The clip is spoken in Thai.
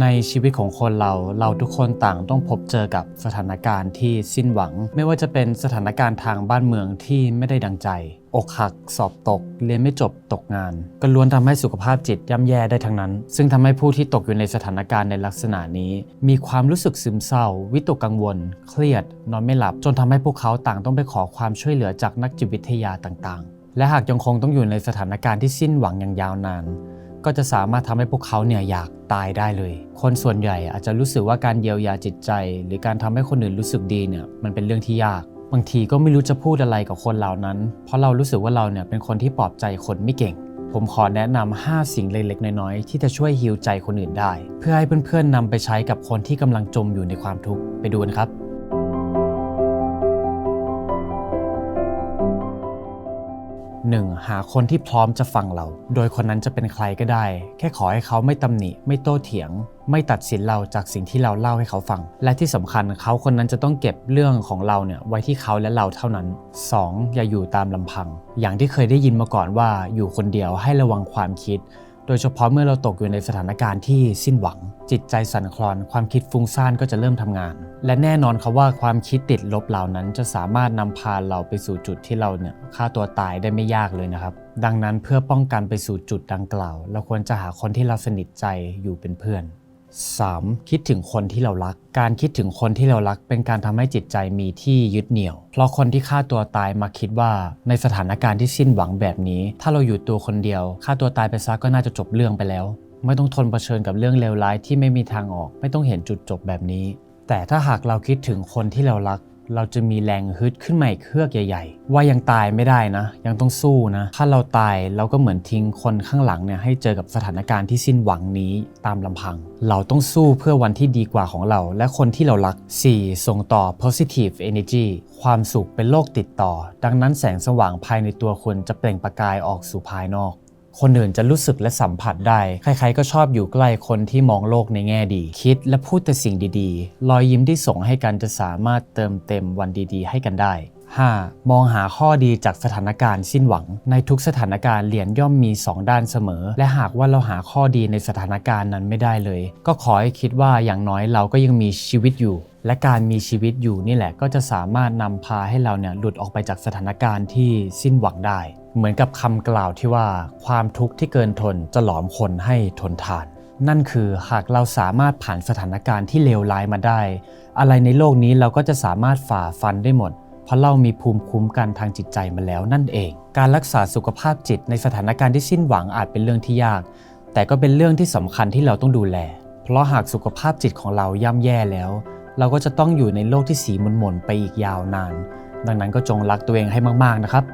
ในชีวิตของคนเราเราทุกคนต่างต้องพบเจอกับสถานการณ์ที่สิ้นหวัง ไม่ว่าจะเป็นสถานการณ์ทางบ้านเมืองที่ไม่ได้ดังใจ อกหัก สอบตก เรียนไม่จบตกงาน ก็ล้วนทำให้สุขภาพจิตย่ำแย่ได้ทั้งนั้น ซึ่งทำให้ผู้ที่ตกอยู่ในสถานการณ์ในลักษณะนี้ มีความรู้สึกซึมเศร้า วิตกกังวล เครียด นอนไม่หลับ จนทำให้พวกเขาต่างต้องไปขอความช่วยเหลือจากนักจิตวิทยาต่างๆ และหากยังคงต้องอยู่ในสถานการณ์ที่สิ้นหวังอย่างยาวนาน ก็จะสามารถทำให้พวกเขาเนี่ยอยากตายได้เลย คนส่วนใหญ่อาจจะรู้สึกว่าการเยียวยาจิตใจ หรือการทำให้คนอื่นรู้สึกดีเนี่ยมันเป็นเรื่องที่ยากบางทีก็ไม่รู้จะพูดอะไรกับคนเหล่านั้น เพราะเรารู้สึกว่าเราเนี่ยเป็นคนที่ปลอบใจคนไม่เก่ง ผมขอแนะนำ5สิ่งเล็กๆ น้อยๆ ที่จะช่วยฮีลใจคนอื่นได้ เพื่อให้เพื่อนๆนำไปใช้กับคนที่กำลังจมอยู่ในความทุกข์ ไปดูกันครับ 1. หาคนที่พร้อมจะฟังเรา โดยคนนั้นจะเป็นใครก็ได้ แค่ขอให้เขาไม่ตำหนิ ไม่โต้เถียง ไม่ตัดสินเราจากสิ่งที่เราเล่าให้เขาฟัง และที่สำคัญเขาคนนั้นจะต้องเก็บเรื่องของเราเนี่ยไว้ที่เขาและเราเท่านั้น 2. อย่าอยู่ตามลำพัง อย่างที่เคยได้ยินมาก่อนว่าอยู่คนเดียวให้ระวังความคิด โดยเฉพาะเมื่อเราตกอยู่ในสถานการณ์ที่สิ้นหวัง จิตใจสั่นคลอน ความคิดฟุ้งซ่านก็จะเริ่มทำงาน และแน่นอนครับว่าความคิดติดลบเหล่านั้น จะสามารถนำพาเราไปสู่จุดที่เราเนี่ยฆ่าตัวตายได้ไม่ยากเลยนะครับ ดังนั้นเพื่อป้องกันไปสู่จุดดังกล่าว เราควรจะหาคนที่เราสนิทใจอยู่เป็นเพื่อน 3. คิดถึงคนที่เรารัก การคิดถึงคนที่เรารัก เป็นการทำให้จิตใจมีที่ยึดเหนี่ยว เพราะคนที่ฆ่าตัวตายมาคิดว่าในสถานการณ์ที่สิ้นหวังแบบนี้ ถ้าเราอยู่ตัวคนเดียวฆ่าตัวตายไปซะก็น่าจะจบเรื่องไปแล้ว ไม่ต้องทนเผชิญกับเรื่องเลวร้ายที่ไม่มีทางออก ไม่ต้องเห็นจุดจบแบบนี้ แต่ถ้าหากเราคิดถึงคนที่เรารัก เราจะมีแรงฮึดขึ้นมาอีกเครือกใหญ่ ๆ ว่ายังตายไม่ได้นะ ยังต้องสู้นะ ถ้าเราตายเราก็เหมือนทิ้งคนข้างหลังเนี่ยให้เจอกับสถานการณ์ที่สิ้นหวังนี้ตามลำพัง เราต้องสู้เพื่อวันที่ดีกว่าของเรา และคนที่เรารัก 4. ส่งต่อ positive energy ความสุขเป็นโลกติดต่อ ดังนั้นแสงสว่างภายในตัวคุณจะเปล่งประกายออกสู่ภายนอก คนอื่นจะรู้สึกและสัมผัสได้ ใครๆ ก็ชอบอยู่ใกล้คนที่มองโลกในแง่ดี คิดและพูดแต่สิ่งดีๆ รอยยิ้มที่ส่งให้กันจะสามารถเติมเต็มวันดีๆ ให้กันได้ 5. มองหาข้อดีจากสถานการณ์สิ้นหวัง ในทุกสถานการณ์เหรียญย่อมมี 2 ด้านเสมอ และหากว่าเราหาข้อดีในสถานการณ์นั้นไม่ได้เลย ก็ขอให้คิดว่าอย่างน้อยเราก็ยังมีชีวิตอยู่ และการมีชีวิตอยู่นี่แหละก็จะสามารถนำพาให้เราเนี่ยหลุดออกไปจากสถานการณ์ที่สิ้นหวังได้ เหมือนกับคำกล่าวที่ว่าความทุกข์ที่เกินทนจะหลอมคนให้ทนทาน นั่นคือหากเราสามารถผ่านสถานการณ์ที่เลวร้ายมาได้ อะไรในโลกนี้เราก็จะสามารถฝ่าฟันได้หมด เพราะเรามีภูมิคุ้มกันทางจิตใจมาแล้วนั่นเอง การรักษาสุขภาพจิตในสถานการณ์ที่สิ้นหวังอาจเป็นเรื่องที่ยาก แต่ก็เป็นเรื่องที่สำคัญที่เราต้องดูแล เพราะหากสุขภาพจิตของเราย่ำแย่แล้ว เราก็จะต้องอยู่ในโลกที่สีหม่นๆไปอีกยาวนาน ดังนั้นก็จงรักตัวเองให้มากๆนะครับ